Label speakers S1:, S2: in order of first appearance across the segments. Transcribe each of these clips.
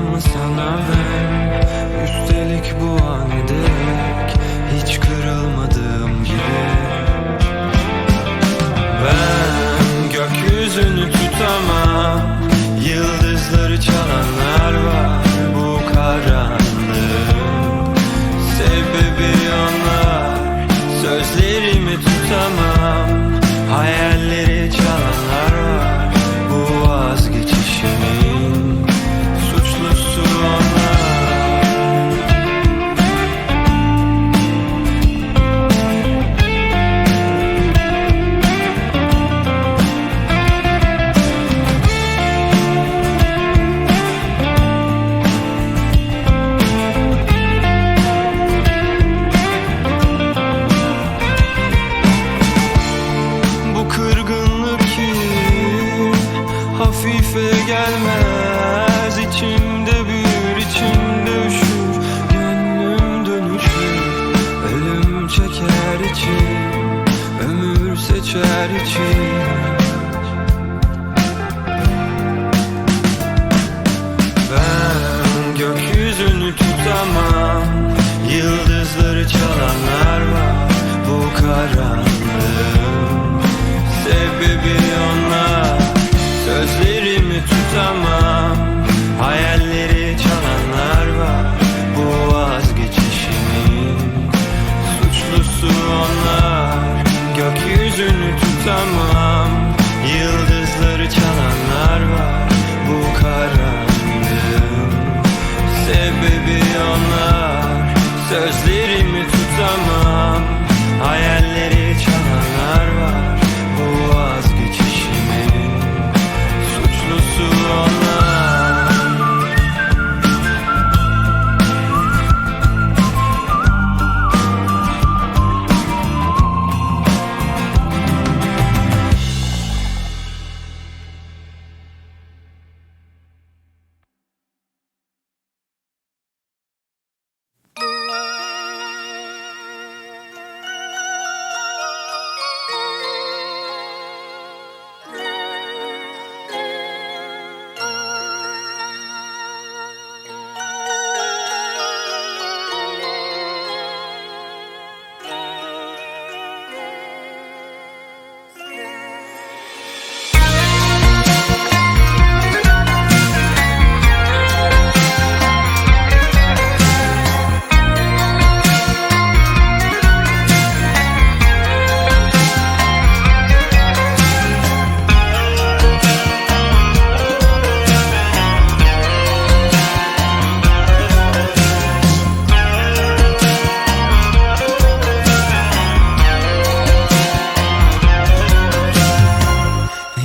S1: Kırgınım sana ben Üstelik bu an dek Hiç kırılmadığım gibi. Ben gökyüzünü tutamam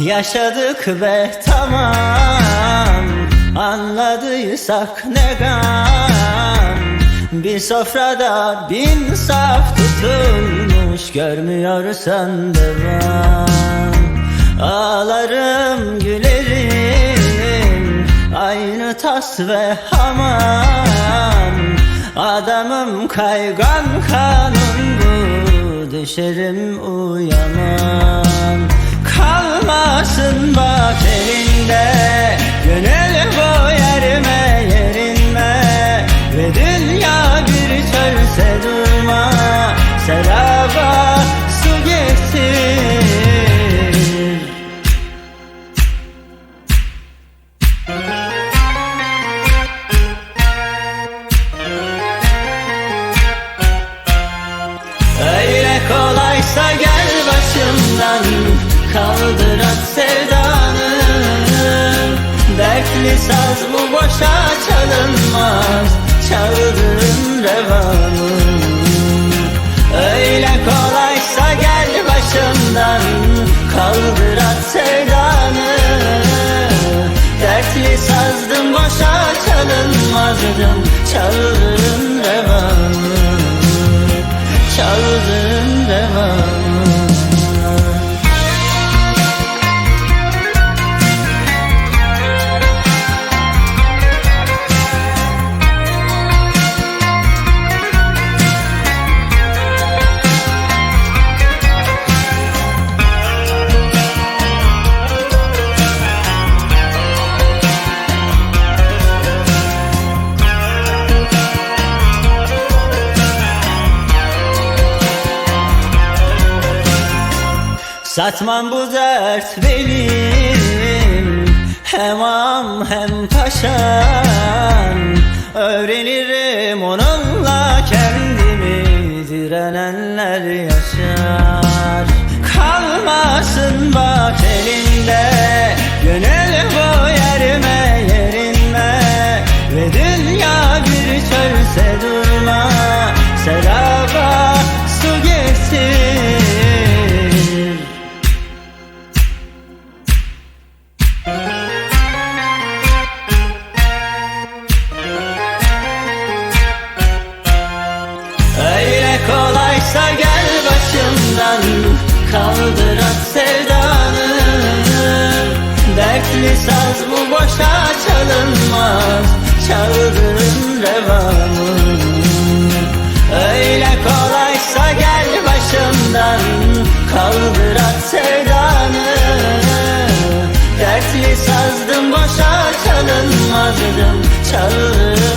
S2: Yaşadık ve tamam Anladıysak ne gam. Bir sofrada bin saf tutulmuş Görmüyorsan devam. Ağlarım gülerim Aynı tas ve hamam. Adamım kaygan kanun bu Düşerim uyanam Kalmasın bak elinde. Gönül bu yerime kolaysa gel başımdan Kaldır at sevdanı. Dertli sazdım çalınmazdım Çaldığın Satmam bu dert benim. Hem am hem paşam Öğrenirim onunla kendimi. Direnenler yaşar. Kalmasın bak elinde. Gönül bu çalınmazdım Çaldığın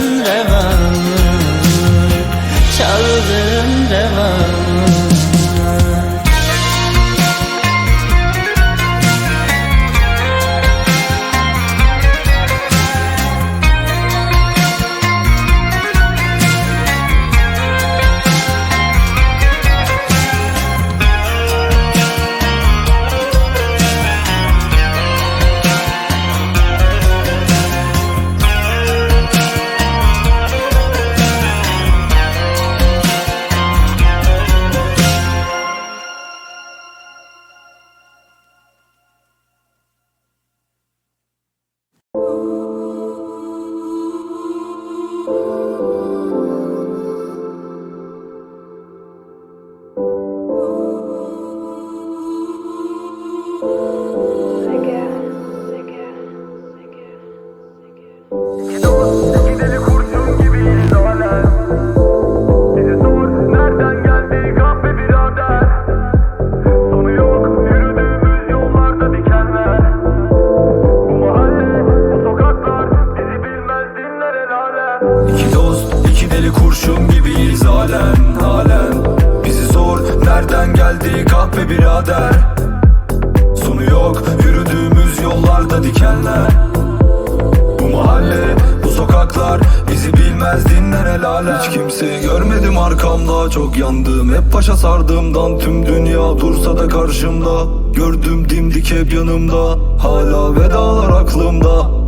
S3: birader Sonu yok, yürüdüğümüz yollarda dikenler. Bu mahalle, bu sokaklar bizi bilmez dinler el
S4: Hiç kimseyi görmedim arkamda çok yandım. Hep başa sardığımdan tüm dünya dursa da karşımda. Gördüm dimdik hep yanımda Hala vedalar aklımda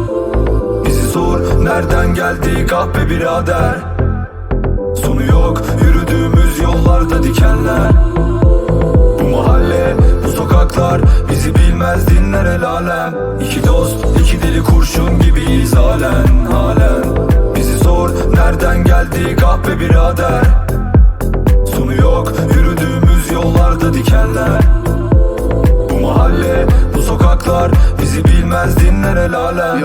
S4: Bizi sor nereden geldi kahpe birader? Sonu yok yürüdüğümüz yollarda dikenler. Bu mahalle bu sokaklar bizi bilmez dinler el alem. İki dost iki deli kurşun gibiyiz halen halen. Bizi sor nereden geldi kahpe birader? Sonu yok yürüdüğümüz yollarda dikenler mahalle. Bu sokaklar bizi bilmez dinler el alem.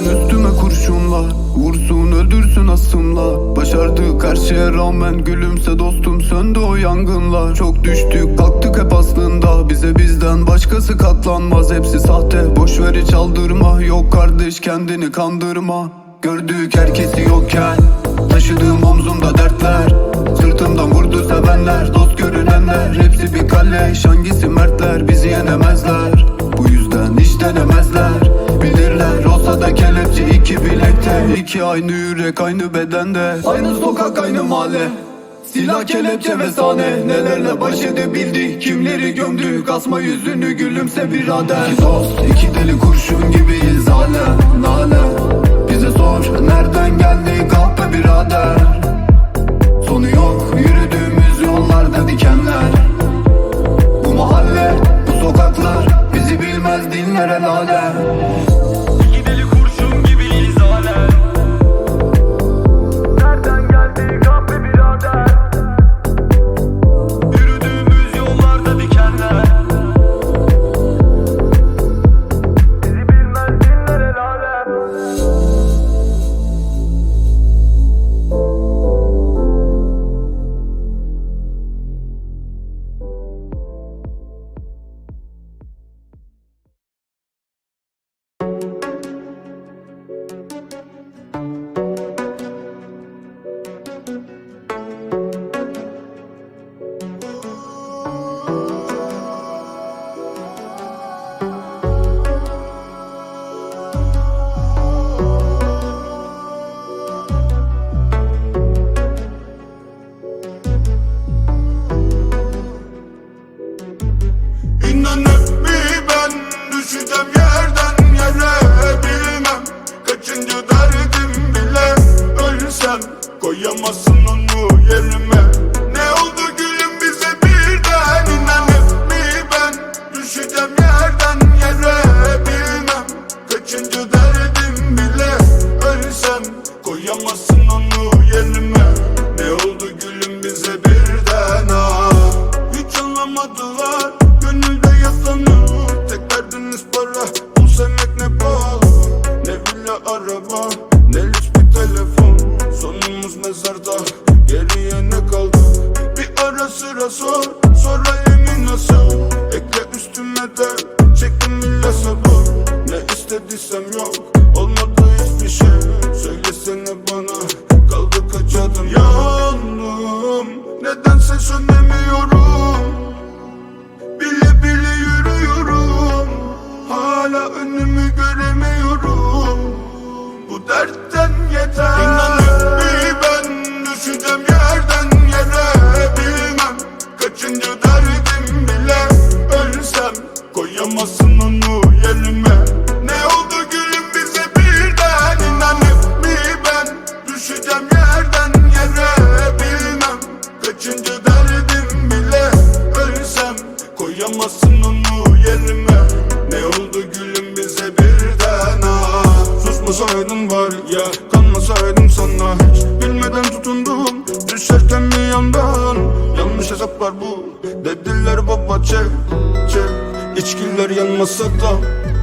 S5: Üstüme kurşunlar Vursun öldürsün asımla. Başardık her şeye rağmen Gülümse dostum söndü o yangınlar. Çok düştük kalktık hep aslında. Bize bizden başkası katlanmaz. Hepsi sahte boşver hiç aldırma. Yok kardeş kendini kandırma. Gördük herkesi yokken Taşıdığım omzumda dertler Sırtımdan vurdu sevenler Dost görünenler Hepsi bir kalleş Hangisi mertler Bizi yenemezler. Bu yüzden hiç denemezler. Bilirler olsa da kelepçe iki bilekte. İki aynı yürek aynı bedende. Aynı sokak aynı mahalle. Silah kelepçe ve sahne. Nelerle baş edebildi Kimleri gömdü? Kasma yüzünü gülümse birader. İki dost iki deli kurşun gibiyiz
S1: hala.
S6: Lord. Nelüs bir telefon Sonumuz mezarda. Geriye ne kaldı? Bir ara sıra sor Sonra yemin nasıl Ekle üstüme de Çektim illa sabır. Ne istediysem yok.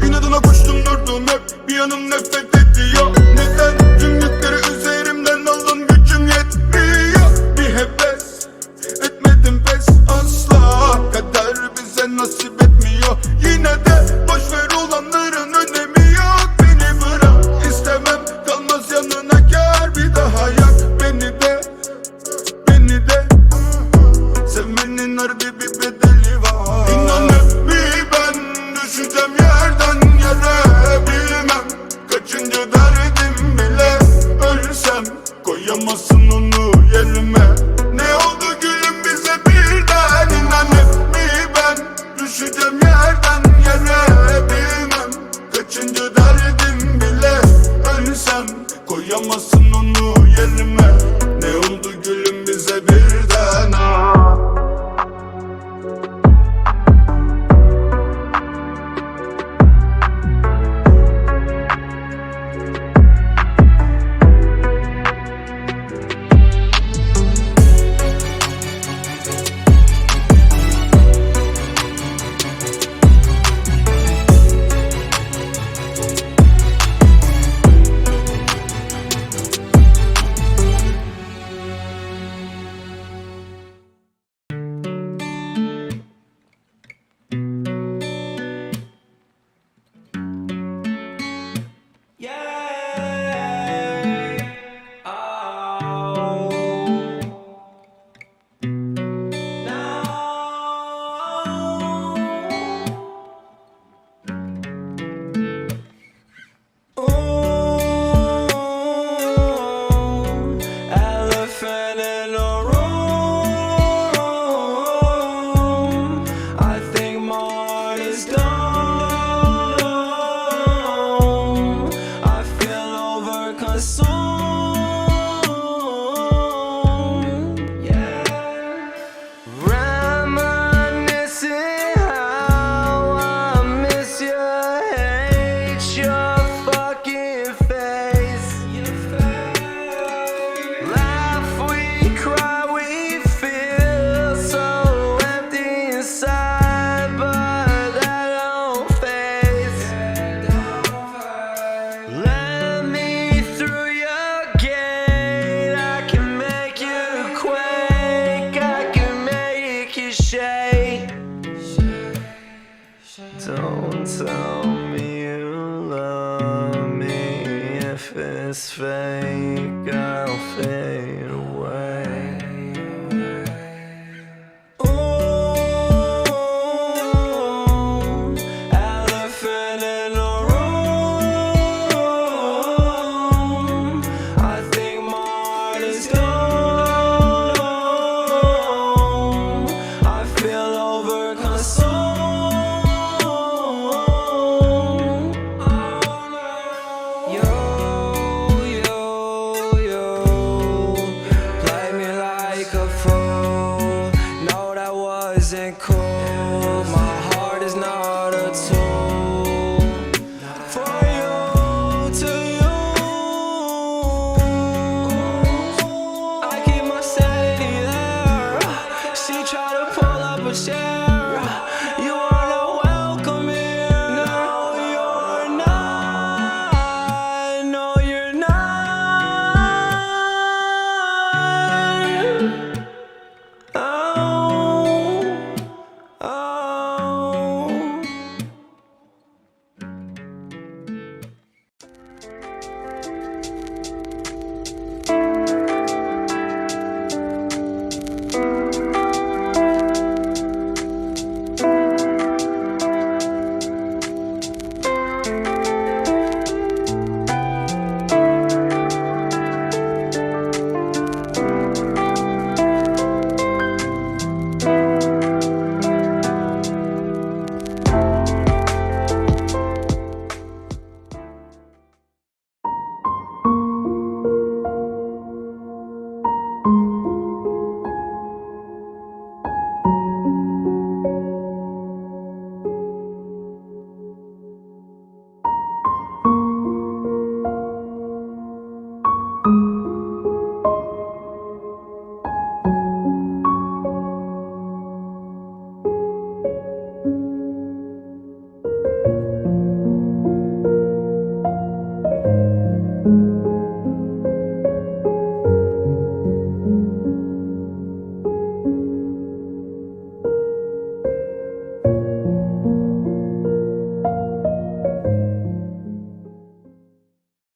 S6: Gün adına koştum durdum hep. Bir yanım nefret ediyor. Neden? Tüm yükleri üzerimden aldın gücüm yetmiyor. Bir heves etmedim pes. Asla Kader bize nasip etmiyor. Yine de